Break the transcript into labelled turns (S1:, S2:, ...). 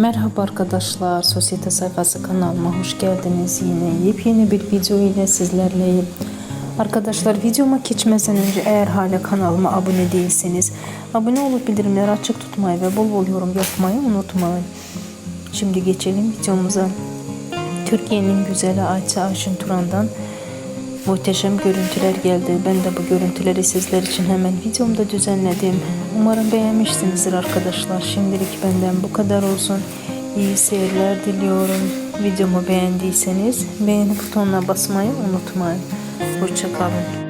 S1: Merhaba arkadaşlar, Sosyete Sayfası kanalıma hoş geldiniz. Yine yepyeni bir video ile sizlerleyim. Arkadaşlar videoma geçmeden önce eğer hala kanalıma abone değilseniz abone olup bildirimleri açık tutmayı ve bol bol yorum yapmayı unutmayın. Şimdi geçelim videomuza. Türkiye'nin güzeli Ayça Ayşin Turan'dan muhteşem görüntüler geldi. Ben de bu görüntüleri sizler için hemen videomda düzenledim. Umarım beğenmişsinizdir arkadaşlar. Şimdilik benden bu kadar olsun. İyi seyirler diliyorum. Videomu beğendiyseniz beğeni butonuna basmayı unutmayın. Hoşçakalın.